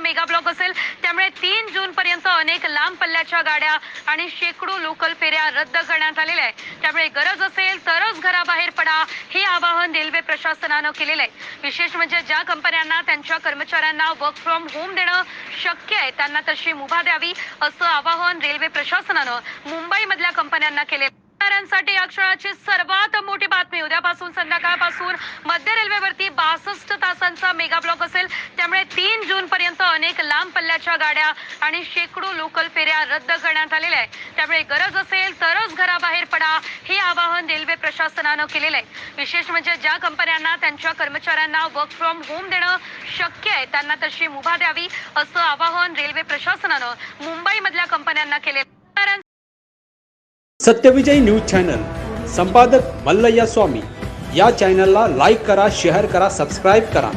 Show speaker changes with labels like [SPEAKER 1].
[SPEAKER 1] Mega block असेल. त्यामुळे तीन जून पर्यंत अनेक लांब पल्ल्याच्या गाड्या आणि शेकडो लोकल फेऱ्या रद्द करण्यात आलेल्या आहेत. त्यामुळे गरज असेल तरच घराबाहेर पडा हे आवाहन रेल्वे प्रशासनानं केलेलं आहे. विशेष म्हणजे ज्या कंपन्यांना त्यांच्या कर्मचाऱ्यांना वर्क फ्रॉम होम देणं शक्य आहे त्यांना तशी मुभा द्यावी असं आवाहन रेल्वे प्रशासनानं मुंबईमधल्या कंपन्यांना केलेलं साठी या क्षणाची सर्वात मोठी बातमी. उद्यापासून संध्याकाळपासून मध्य रेल्वेवरती बासष्ट तासांचा मेगा ब्लॉक असेल त्यामुळे तीन जून पर्यंत अनेक लांब पल्ल्याच्या गाड्या आणि शेकडो लोकल फेऱ्या रद्द करण्यात आलेल्या आहेत. त्यामुळे गरज असेल तरच घराबाहेर पडा हे आवाहन रेल्वे प्रशासनानं केलेलं आहे. विशेष म्हणजे ज्या कंपन्यांना त्यांच्या कर्मचाऱ्यांना वर्क फ्रॉम होम देणं शक्य आहे त्यांना तशी मुभा द्यावी असं आवाहन रेल्वे प्रशासनानं मुंबईमधल्या कंपन्यांना केले
[SPEAKER 2] सत्यविजय न्यूज चॅनल संपादक मल्लय्या स्वामी. या चॅनलला लाईक करा शेअर करा सबस्क्राईब करा.